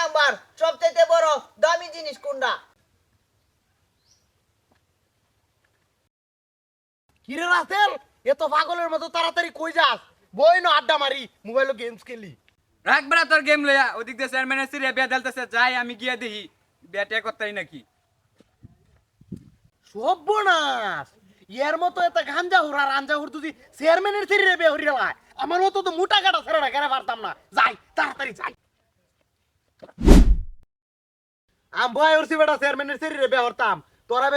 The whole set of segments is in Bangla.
নাম্বার সবচেয়ে বড় দামি জিনিস কোনটা? কিরে রাসেল এ তো পাগলের মতো তাড়াতাড়ি কই যাস? বই না আড্ডা মারি মোবাইলে গেমস খেলি। রাখ বেড়া তোর গেম লয়া ওদিক দিয়ে চেয়ারম্যান এসে রে বিয়া দেলতেছে যাই আমি গিয়া দেখি ব্যাটে করতেই নাকি। সর্বনাশ! ইয়ার মতো এত গাঞ্জা হুরা রাঞ্জা হুর যদি চেয়ারম্যানের সিরে রে বিয়া হরিয়া আমার মতো তো মোটা কাটা ছেড়ে না কেন পারতাম না? যাই তাড়াতাড়ি যাই। আম ভয় বেটা চেয়ারম্যানের সিরি রে বে তোরা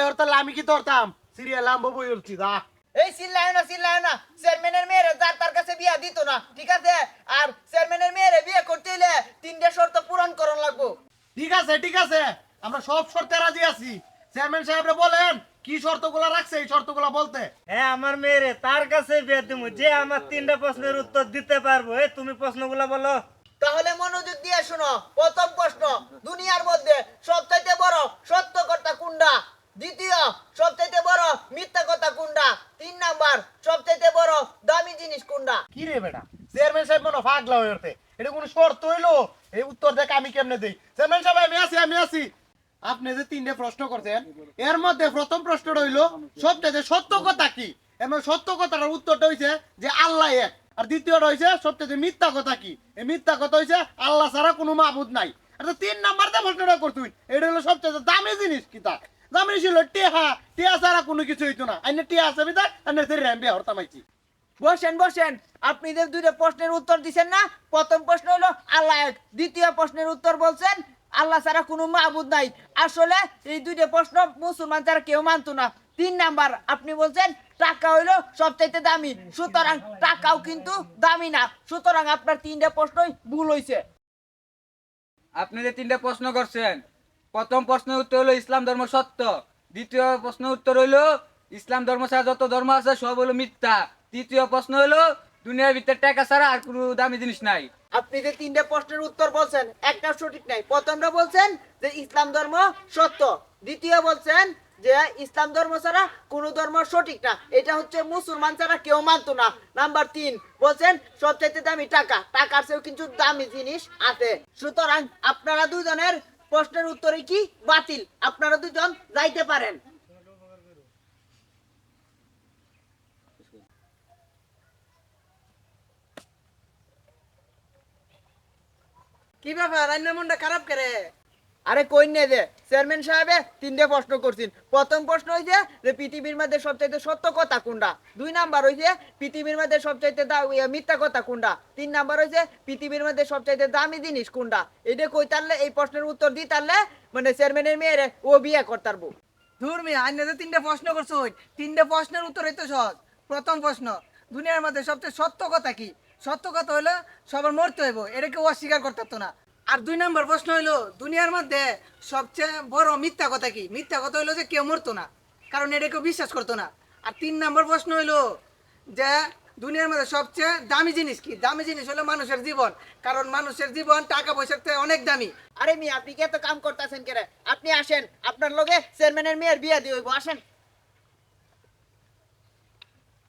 আমি কি ধরতাম সিরিয়াল আম বই যা। এই চিল্লায় না চিল্লায় না। চেয়ারম্যানের মেয়েরে যার তার কাছে বিয়া দিত না ঠিক আছে? আর চেয়ারম্যানের মেয়েরে বিয়ে করতে হইলে তিনটে শর্ত পূরণ করন লাগবো। ঠিক আছে ঠিক আছে। আমরা সব শর্তে রাজি আছি। চেয়ারম্যান সাহেবরে বলেন কি শর্তগুলো রাখছে এই শর্তগুলো বলতে। হ্যাঁ আমার মেয়েরে তার কাছে বিয়ে দেবো যে আমার তিনটা প্রশ্নের উত্তর দিতে পারব। এই তুমি প্রশ্নগুলো বলো। তাহলে মনোযোগ দিয়ে শোনো। প্রথম প্রশ্ন, দুনিয়ার মধ্যে সবচাইতে বড় সত্য কথা কুন্ডা দ্বিতীয়, সবচাইতে বড় মিথ্যা কথা কুন্ডা তিন নাম্বার, সবচাইতে বড় দামি জিনিস কুন্ডা কি রে বেটা? চেয়ারম্যান সাহেব মনে পাগলা হয়ে ওঠে এটা কোনো শর্ত হইল? এই উত্তর দেখ আমি কেমনে দেই। চেয়ারম্যান সাহেব, আমি আছি আমি আছি। আপনি যে তিনটে প্রশ্ন করছেন, এর মধ্যে প্রথম প্রশ্নটা হইল সবচেয়ে সত্য কথা কি? এমন সত্য কথাটার উত্তরটা হইছে যে আল্লাহ এক। আর দ্বিতীয়টা হইছে, সবচেয়ে মিথ্যা কথা কি? এই মিথ্যা কথা হইছে, আল্লাহ ছাড়া কোনো মাহবুদ নাই। আর তিন নাম্বার দিয়ে প্রশ্নটা করতুই এটা হলো সবচেয়ে দামি জিনিস কিতা দামি ছিল টেহা। টেহা ছাড়া কোনো কিছু হইতো না। আইনে টেহা আছে বিদায় আইনে সেরি আমি হরতাম আইছি। বসেন বসেন। আপনি যে দুইটা প্রশ্নের উত্তর দিছেন না, প্রথম প্রশ্ন হলো আল্লাহ এক দ্বিতীয় প্রশ্নের উত্তর বলছেন, আল্লাহ ছাড়া কোনো মাহবুদ নাই। আসলে এই দুইটা প্রশ্ন মুসলমান ছাড়া কেউ মানতো না। তিন নাম্বার, আপনি বলছেন টাকা হইল সবচাইতে দামি। সুতরাং টাকাও কিন্তু দামি না। সুতরাং আপনার তিনটা প্রশ্নই ভুল হইছে। আপনি যে তিনটা প্রশ্ন করছেন প্রথম প্রশ্নের উত্তর হলো ইসলাম ধর্ম সত্য। দ্বিতীয় প্রশ্নের উত্তর হইল ইসলাম ধর্ম ছাড়া যত ধর্ম আছে সব হলো মিথ্যা। তৃতীয় প্রশ্ন হলো দুনিয়ার ভিতরে টাকা ছাড়া আর কোনো দামি জিনিস নাই। আপনি যে তিনটা প্রশ্নের উত্তর বলছেন একটা সঠিক নাই। প্রথমটা বলছেন যে ইসলাম ধর্ম সত্য। দ্বিতীয় বলছেন যে ইসলাম ধর্ম ছাড়া কোন ধর্ম সঠিক না। এটা হচ্ছে মুসলমান ছাড়া কেউ মানতো না। নাম্বার তিন বলছেন সবচাইতে দামি টাকা। টাকার চেয়েও কিন্তু দামি জিনিস আছে। সুতরাং আপনারা দুজনের প্রশ্নের উত্তরে কি? বাতিল। আপনারা দুজন যাইতে পারেন। কি ব্যাপার? রান্না মনটা খারাপ করে? আরে কই নে যে চেয়ারম্যান সাহেবে তিনটে প্রশ্ন করছেন। প্রথম প্রশ্ন হইছে যে পৃথিবীর মধ্যে সবচাইতে সত্য কথা কোনটা? দুই নাম্বার হইছে পৃথিবীর মধ্যে সবচাইতে মিথ্যা কথা কোনটা? তিন নাম্বার হইছে পৃথিবীর মধ্যে সবচাইতে দামি জিনিস কোনটা? এটা কই তারলে, এই প্রশ্নের উত্তর দি তারলে মানে চেয়ারম্যানের মেয়েরে ও বিয়ে করতারবো ধুর মিয়া, আইনে যে তিনটা প্রশ্ন করছ তিনটে প্রশ্নের উত্তর হইতো সহজ। প্রথম প্রশ্ন, দুনিয়ার মধ্যে সবচেয়ে সত্য কথা কি? সত্য কথা হলো সবার মরতে হইব এটাকে অস্বীকার করতে না। আর দুই নম্বর প্রশ্ন হইল, দুনিয়ার মধ্যে সবচেয়ে বড় মিথ্যা কথা কি? মিথ্যা কথা হইল যে কেউ মরতো না, কারণ এটা কেউ বিশ্বাস করতো না। আর তিন নম্বর প্রশ্ন হইল যে দুনিয়ার মধ্যে সবচেয়ে দামি জিনিস কি? দামি জিনিস হলো মানুষের জীবন, কারণ মানুষের জীবন টাকা পয়সার থেকে অনেক দামি। আরে মি আপনি কি এত কাম করতেছেন কেরে? আপনি আসেন, আপনার লগে চেয়ারম্যানের মেয়ের বিয়ে দিয়ে আসেন।